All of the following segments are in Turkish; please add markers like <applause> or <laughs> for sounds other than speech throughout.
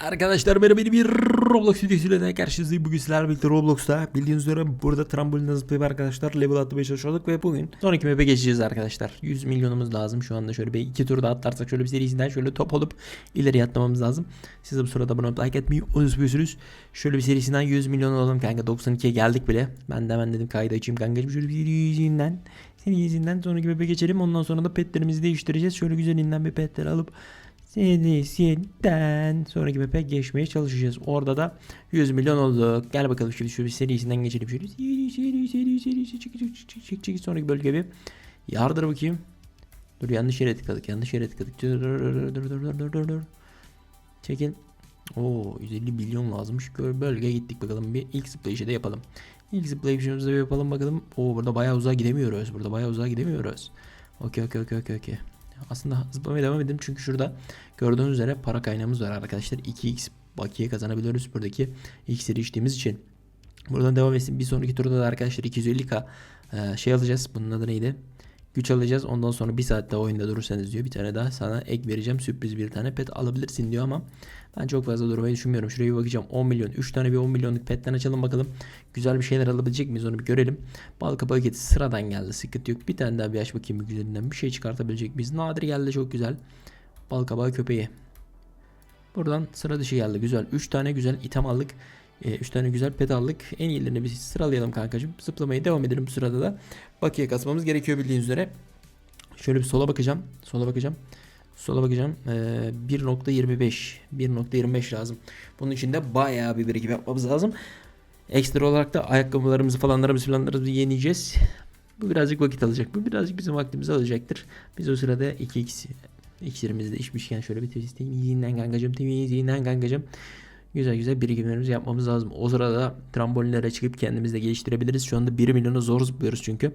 Arkadaşlar merhaba bir Roblox videosuyla da karşınızdayım. Bugün sizlerle birlikte Roblox'ta bildiğiniz üzere burada trambolinle zıplayıp arkadaşlar level atlamaya çalışıyorduk ve bugün sonraki map'e geçeceğiz arkadaşlar. 100 milyonumuz lazım şu anda şöyle bir iki tur daha atlarsak şöyle bir serisinden şöyle top olup ileriye atlamamız lazım. Siz de bu sırada abone olup like etmeyi unutmuyorsunuz. Şöyle bir serisinden 100 milyon olalım kanka 92'ye geldik bile. Ben de hemen dedim kaydı açayım kankacım şöyle bir. Senin yüzünden sonraki map'e geçelim ondan sonra da petlerimizi değiştireceğiz. Şöyle güzelinden bir petler alıp seni senden sonraki map'e geçmeye çalışacağız. Orada da 100 milyon olduk. Gel bakalım şimdi şu serisinden geçelim. Şöyle seri seri seri seri çık çık çık çık çık sonraki bölge bir yardır bakayım. Dur yanlış yere tıkladık yanlış yere tıkladık. Dur dur dur dur dur dur. Çekil. Oo 150 milyon lazımmış. Bölgeye gittik bakalım bir ilk zıplayışı da yapalım. İlk zıplayışımızı yapalım bakalım. Oo burada bayağı uzağa gidemiyoruz. Burada bayağı uzağa gidemiyoruz. Okey okey okey okey okey. Aslında zıplamaya devam edelim çünkü şurada gördüğünüz üzere para kaynağımız var arkadaşlar. 2x bakiye kazanabiliyoruz buradaki iksiri içtiğimiz için. Buradan devam etsin. Bir sonraki turda da arkadaşlar 250k e, şey alacağız. Bunun adı neydi? Güç alacağız. Ondan sonra bir saatte oyunda durursanız diyor. Bir tane daha sana ek vereceğim. Sürpriz bir tane pet alabilirsin diyor ama ben çok fazla durmayı düşünmüyorum. Şuraya bir bakacağım. 10 milyon. 3 tane bir 10 milyonluk petten açalım bakalım. Güzel bir şeyler alabilecek miyiz onu bir görelim. Bal kapağı paketi sıradan geldi. Sıkıntı yok. Bir tane daha bir aç bakayım bir güzelinden. Bir şey çıkartabilecek miyiz? Nadir geldi çok güzel. Bal kabağı köpeği. Buradan sıra dışı geldi. Güzel. 3 tane güzel item aldık. 3 tane güzel pet aldık. En iyilerini bir sıralayalım kankacığım. Zıplamaya devam edelim bu sırada da. Bakiye kasmamız gerekiyor bildiğiniz üzere. Şöyle bir sola bakacağım. Sola bakacağım. Sola bakacağım. Ee, 1.25 1.25 lazım. Bunun için de bayağı bir birikim yapmamız lazım. Ekstra olarak da ayakkabılarımızı falanlarımızı falanlarımızı yenileyeceğiz. Bu birazcık vakit alacak. Bu birazcık bizim vaktimizi alacaktır. Biz o sırada 2x iksirimizi de içmişken şöyle bir temizleyeyim. Yiyinden kankacım. Yiyinden kankacım. Güzel güzel birikimlerimizi yapmamız lazım. O sırada trambolinlere çıkıp kendimizi de geliştirebiliriz. Şu anda 1 milyonu zor zıplıyoruz çünkü.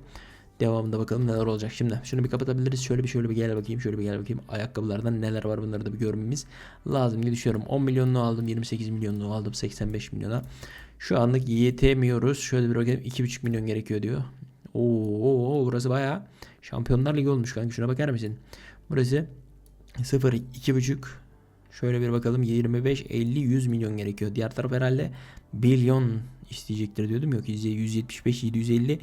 Devamında bakalım neler olacak. Şimdi şunu bir kapatabiliriz. Şöyle bir şöyle bir gel bakayım. Şöyle bir gel bakayım. Ayakkabılardan neler var bunları da bir görmemiz lazım diye düşünüyorum. 10 milyonluğu aldım. 28 milyonluğu aldım. 85 milyona. Şu anlık yetemiyoruz. Şöyle bir bakalım. 2,5 milyon gerekiyor diyor. Oo, burası bayağı Şampiyonlar Ligi olmuş kanka. Şuna bakar mısın? Burası 0 2,5 Şöyle bir bakalım 25 50 100 milyon gerekiyor. Diğer taraf herhalde milyon isteyecektir diyordum. Yok 175 750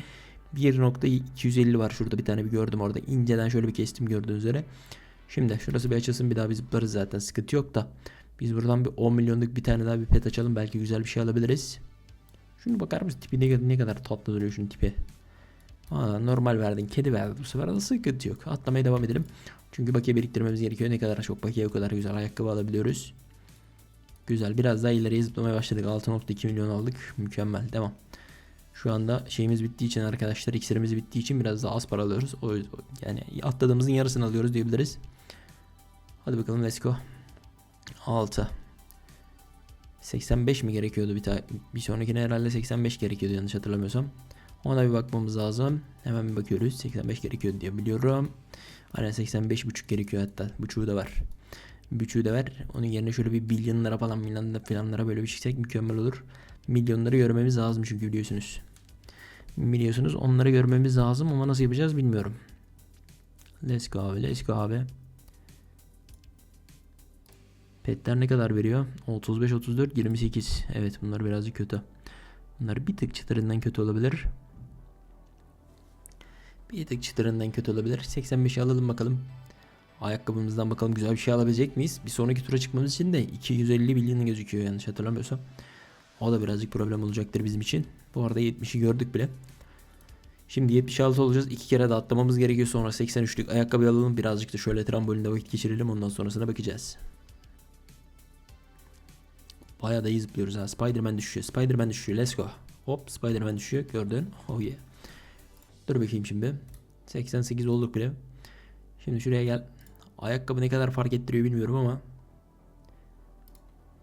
1.250 var şurada bir tane bir gördüm orada. inceden şöyle bir kestim gördüğünüz üzere. Şimdi şurası bir açılsın bir daha bir zıplarız zaten sıkıntı yok da. Biz buradan bir 10 milyonluk bir tane daha bir pet açalım. Belki güzel bir şey alabiliriz. Şunu bakar mısın tipi ne, ne kadar tatlı duruyor şunun tipi. Aa, normal verdin. Kedi verdi bu sefer sıkıntı yok. Atlamaya devam edelim. Çünkü bakiye biriktirmemiz gerekiyor. Ne kadar çok bakiye o kadar güzel ayakkabı alabiliyoruz. Güzel. Biraz daha ileriye zıplamaya başladık. 6.2 milyon aldık. Mükemmel. Devam. Şu anda şeyimiz bittiği için arkadaşlar iksirimiz bittiği için biraz daha az para alıyoruz. O yani atladığımızın yarısını alıyoruz diyebiliriz. Hadi bakalım let's go. 6. 85 mi gerekiyordu bir, bir sonrakine herhalde 85 gerekiyordu yanlış hatırlamıyorsam. Ona bir bakmamız lazım. Hemen bir bakıyoruz. 85 gerekiyor diye biliyorum. Aynen 85 buçuk gerekiyor hatta. Buçuğu da var. Buçuğu da var. Onun yerine şöyle bir milyonlara falan milyonlara falanlara böyle bir çıksak mükemmel olur. Milyonları görmemiz lazım çünkü biliyorsunuz. Biliyorsunuz onları görmemiz lazım ama nasıl yapacağız bilmiyorum. Let's go abi let's go abi. Petler ne kadar veriyor? 35, 34, 28. Evet bunlar birazcık kötü. Bunlar bir tık çıtırından kötü olabilir. Bir tık çıtırından kötü olabilir. 85'i alalım bakalım. Ayakkabımızdan bakalım güzel bir şey alabilecek miyiz? Bir sonraki tura çıkmamız için de 250 milyon gözüküyor yanlış hatırlamıyorsam. O da birazcık problem olacaktır bizim için. Bu arada 70'i gördük bile. Şimdi 76 olacağız. İki kere de atlamamız gerekiyor. Sonra 83'lük ayakkabı alalım. Birazcık da şöyle trambolinde vakit geçirelim. Ondan sonrasına bakacağız. Bayağı da iyi zıplıyoruz ha. Spiderman düşüyor. Spiderman düşüyor. Let's go. Hop Spiderman düşüyor. Gördün. Oh yeah. Dur bakayım şimdi. 88 olduk bile. Şimdi şuraya gel. Ayakkabı ne kadar fark ettiriyor bilmiyorum ama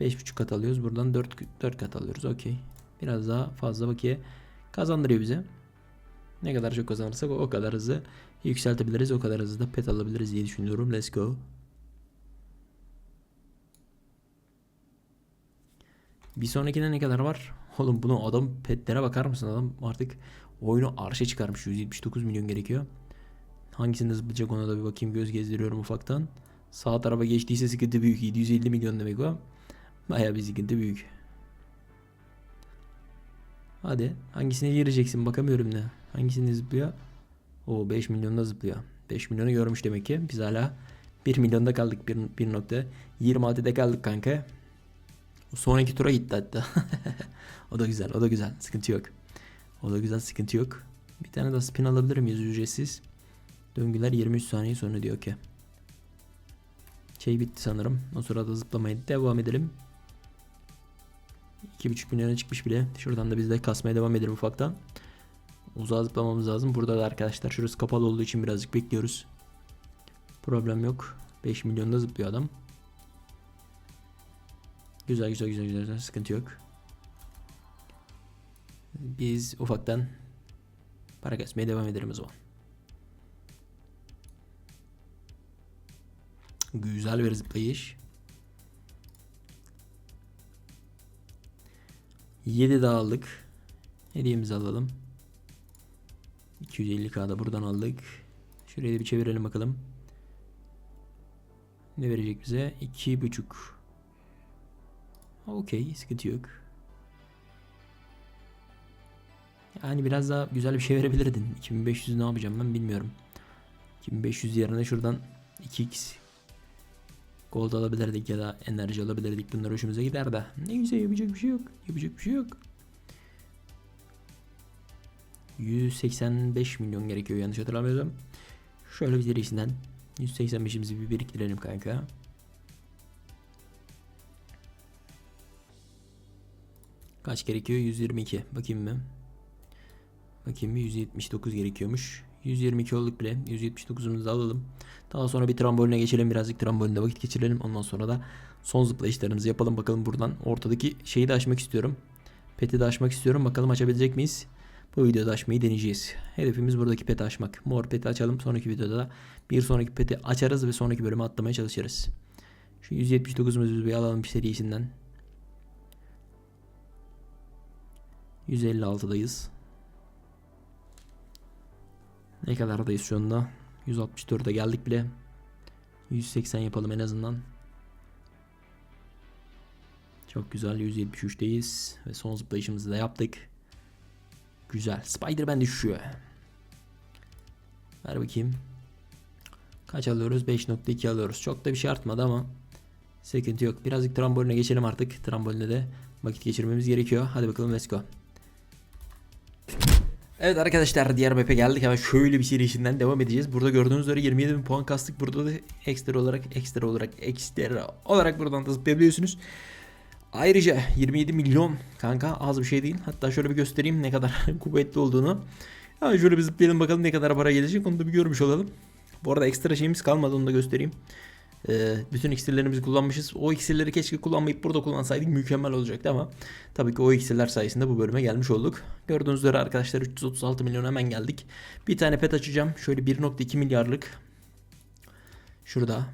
5.5 kat alıyoruz. Buradan 4, 4 kat alıyoruz. Okey. Biraz daha fazla bakiye kazandırıyor bize. Ne kadar çok kazanırsak o kadar hızlı yükseltebiliriz. O kadar hızlı da pet alabiliriz diye düşünüyorum. Let's go. Bir sonrakine ne kadar var? Oğlum bunu adam petlere bakar mısın? Adam artık oyunu arşa çıkarmış. 179 milyon gerekiyor. Hangisinde zıplayacak ona da bir bakayım. Göz gezdiriyorum ufaktan. Sağ tarafa geçtiyse sıkıntı büyük. 750 milyon demek o. Bayağı bir sıkıntı büyük. Hadi hangisine gireceksin bakamıyorum ne. Hangisini zıplıyor? O 5 milyonda zıplıyor. 5 milyonu görmüş demek ki. Biz hala 1 milyonda kaldık. 1.26'da kaldık kanka. Sonraki tura gitti hatta. <laughs> o da güzel o da güzel. Sıkıntı yok. O da güzel sıkıntı yok. Bir tane daha spin alabilir miyiz ücretsiz? Döngüler 23 saniye sonra diyor ki. Şey bitti sanırım. O sırada zıplamaya devam edelim. 2.5 milyona çıkmış bile. Şuradan da biz de kasmaya devam edelim ufaktan. Uzağa zıplamamız lazım. Burada da arkadaşlar şurası kapalı olduğu için birazcık bekliyoruz. Problem yok. 5 milyonda zıplıyor adam. Güzel güzel güzel güzel, sıkıntı yok. Biz ufaktan para kesmeye devam edelim o zaman. Güzel bir zıplayış. 7 daha. Hediyemizi alalım. 250k da buradan aldık. Şurayı da bir çevirelim bakalım. Ne verecek bize? 2.5 Okey sıkıntı yok. Yani biraz daha güzel bir şey verebilirdin. 2500 ne yapacağım ben bilmiyorum. 2500 yerine şuradan 2x gold alabilirdik ya da enerji alabilirdik. Bunlar hoşumuza gider de. Ne güzel yapacak bir şey yok. Yapacak bir şey yok. 185 milyon gerekiyor yanlış hatırlamıyorsam. Şöyle bir serisinden 185'imizi bir biriktirelim kanka. Kaç gerekiyor? 122. Bakayım mı? Bakayım mı? 179 gerekiyormuş. 122 olduk bile. 179'umuzu da alalım. Daha sonra bir tramboline geçelim. Birazcık trambolinde vakit geçirelim. Ondan sonra da son zıplayışlarımızı yapalım. Bakalım buradan. Ortadaki şeyi de açmak istiyorum. Peti de açmak istiyorum. Bakalım açabilecek miyiz? Bu videoda açmayı deneyeceğiz. Hedefimiz buradaki peti açmak. Mor peti açalım. Sonraki videoda da bir sonraki peti açarız ve sonraki bölüme atlamaya çalışırız. Şu 179'umuzu bir alalım serisinden. 156'dayız. Ne kadardayız şu anda? 164'e geldik bile. 180 yapalım en azından. Çok güzel 173'teyiz ve son zıplayışımızı da yaptık. Güzel. Spider-Man düşüyor. Ver bakayım. Kaç alıyoruz? 5.2 alıyoruz. Çok da bir şey artmadı ama sıkıntı yok. Birazcık tramboline geçelim artık. Tramboline de vakit geçirmemiz gerekiyor. Hadi bakalım let's go. Evet arkadaşlar diğer map'e geldik. Hemen şöyle bir serisinden devam edeceğiz. Burada gördüğünüz üzere 27 bin puan kastık. Burada da ekstra olarak ekstra olarak ekstra olarak buradan da zıplayabiliyorsunuz. Ayrıca 27 milyon kanka az bir şey değil. Hatta şöyle bir göstereyim ne kadar <laughs> kuvvetli olduğunu. Yani şöyle bir zıplayalım bakalım ne kadar para gelecek onu da bir görmüş olalım. Bu arada ekstra şeyimiz kalmadı onu da göstereyim. Ee, bütün iksirlerimizi kullanmışız. O iksirleri keşke kullanmayıp burada kullansaydık mükemmel olacaktı ama tabii ki o iksirler sayesinde bu bölüme gelmiş olduk. Gördüğünüz üzere arkadaşlar 336 milyon hemen geldik. Bir tane pet açacağım. Şöyle 1.2 milyarlık. Şurada.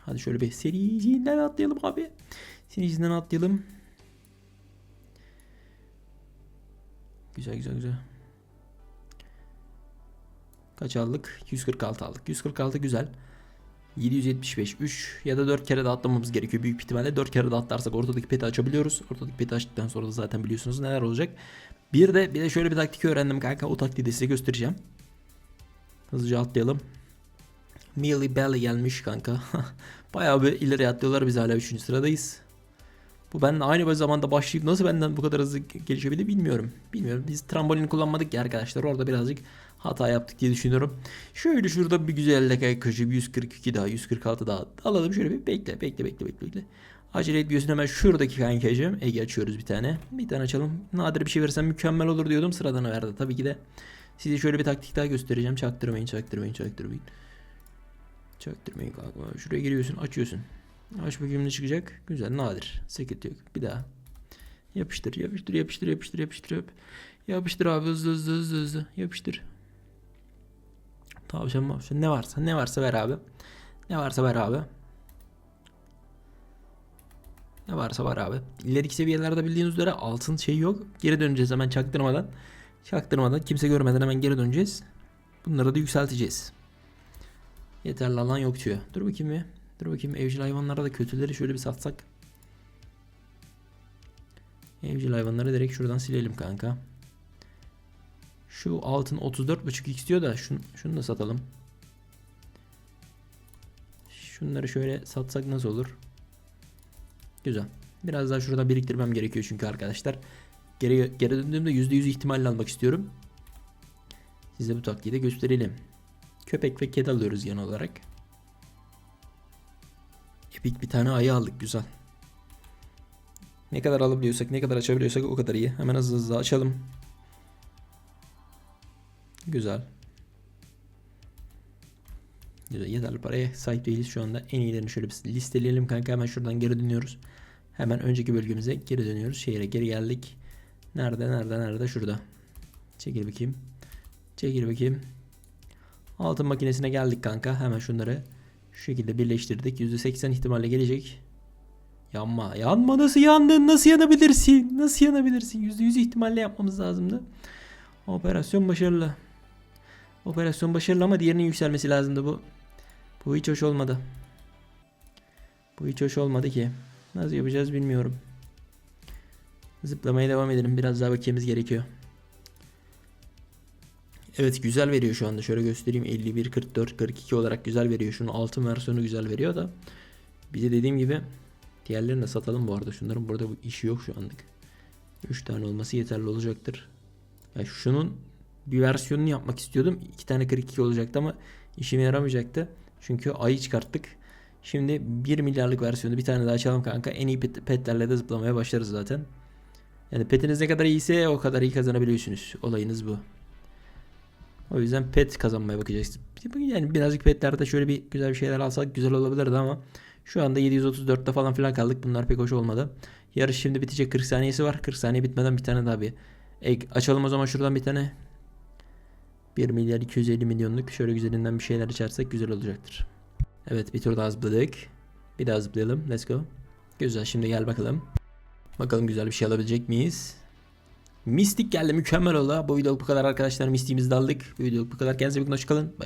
Hadi şöyle bir serisinden atlayalım abi. Serisinden atlayalım. Güzel güzel güzel. Kaç aldık? 146 aldık. 146 güzel. 775 3 ya da 4 kere de atlamamız gerekiyor. Büyük ihtimalle 4 kere de atlarsak ortadaki peti açabiliyoruz. Ortadaki peti açtıktan sonra da zaten biliyorsunuz neler olacak. Bir de bir de şöyle bir taktik öğrendim kanka. O taktiği de size göstereceğim. Hızlıca atlayalım. Millie Belly gelmiş kanka. <laughs> Bayağı bir ileri atlıyorlar. Biz hala 3. sıradayız bu ben aynı zamanda başlayıp nasıl benden bu kadar hızlı gelişebildi bilmiyorum. Bilmiyorum. Biz trambolini kullanmadık ya arkadaşlar. Orada birazcık hata yaptık diye düşünüyorum. Şöyle şurada bir güzel dakika 142 daha 146 daha alalım. Şöyle bir bekle bekle bekle bekle. bekle. Acele etmiyorsun hemen şuradaki kankacığım. Ege açıyoruz bir tane. Bir tane açalım. Nadir bir şey versem mükemmel olur diyordum. Sıradan verdi. Tabii ki de size şöyle bir taktik daha göstereceğim. Çaktırmayın çaktırmayın çaktırmayın. Çaktırmayın kanka. Şuraya giriyorsun açıyorsun. Bakayım ne çıkacak. Güzel nadir. Sıkıntı yok. Bir daha. Yapıştır yapıştır yapıştır yapıştır yapıştır. Yap. Yapıştır abi hızlı hızlı hızlı hızlı. Yapıştır. Tavşan mavşan ne varsa ne varsa ver abi. Ne varsa ver abi. Ne varsa var abi. İleriki seviyelerde bildiğiniz üzere altın şey yok. Geri döneceğiz hemen çaktırmadan. Çaktırmadan kimse görmeden hemen geri döneceğiz. Bunları da yükselteceğiz. Yeterli alan yok diyor. Dur bakayım bir. Dur bakayım evcil hayvanlara da kötüleri şöyle bir satsak. Evcil hayvanları direkt şuradan silelim kanka. Şu altın 34.5 istiyor da şunu, şunu da satalım. Şunları şöyle satsak nasıl olur? Güzel. Biraz daha şurada biriktirmem gerekiyor çünkü arkadaşlar. Geri, geri döndüğümde %100 ihtimalle almak istiyorum. Size bu taktiği de gösterelim. Köpek ve kedi alıyoruz genel olarak. Epik bir tane ayı aldık güzel. Ne kadar alabiliyorsak ne kadar açabiliyorsak o kadar iyi. Hemen hızlı hızlı açalım. Güzel. Güzel yeterli paraya sahip değiliz şu anda. En iyilerini şöyle bir listeleyelim kanka. Hemen şuradan geri dönüyoruz. Hemen önceki bölgemize geri dönüyoruz. Şehre geri geldik. Nerede nerede nerede şurada. Çekil bakayım. Çekil bakayım. Altın makinesine geldik kanka. Hemen şunları şu şekilde birleştirdik. %80 ihtimalle gelecek. Yanma. Yanma nasıl yandın? Nasıl yanabilirsin? Nasıl yanabilirsin? %100 ihtimalle yapmamız lazımdı. Operasyon başarılı. Operasyon başarılı ama diğerinin yükselmesi lazımdı bu. Bu hiç hoş olmadı. Bu hiç hoş olmadı ki. Nasıl yapacağız bilmiyorum. Zıplamaya devam edelim. Biraz daha bakmamız gerekiyor. Evet güzel veriyor şu anda. Şöyle göstereyim. 51, 44, 42 olarak güzel veriyor. Şunun altın versiyonu güzel veriyor da. Bize dediğim gibi diğerlerini de satalım bu arada. Şunların burada bu işi yok şu anlık. 3 tane olması yeterli olacaktır. Ya şunun bir versiyonunu yapmak istiyordum. 2 tane 42 olacaktı ama işime yaramayacaktı. Çünkü ayı çıkarttık. Şimdi 1 milyarlık versiyonu bir tane daha açalım kanka. En iyi pet, petlerle de zıplamaya başlarız zaten. Yani petiniz ne kadar iyiyse o kadar iyi kazanabiliyorsunuz. Olayınız bu. O yüzden pet kazanmaya bakacağız. Yani birazcık petlerde şöyle bir güzel bir şeyler alsak güzel olabilirdi ama şu anda 734'te falan filan kaldık. Bunlar pek hoş olmadı. Yarış şimdi bitecek 40 saniyesi var. 40 saniye bitmeden bir tane daha bir ek açalım o zaman şuradan bir tane 1 milyar 250 milyonluk şöyle güzelinden bir şeyler içersek güzel olacaktır. Evet bir tur daha zıpladık. Bir daha zıplayalım. Let's go. Güzel şimdi gel bakalım. Bakalım güzel bir şey alabilecek miyiz? Mistik geldi mükemmel oldu. Bu videoluk bu kadar arkadaşlar. Mistiğimizi de aldık. Bu videoluk bu kadar. Kendinize bakın hoşçakalın. Bye.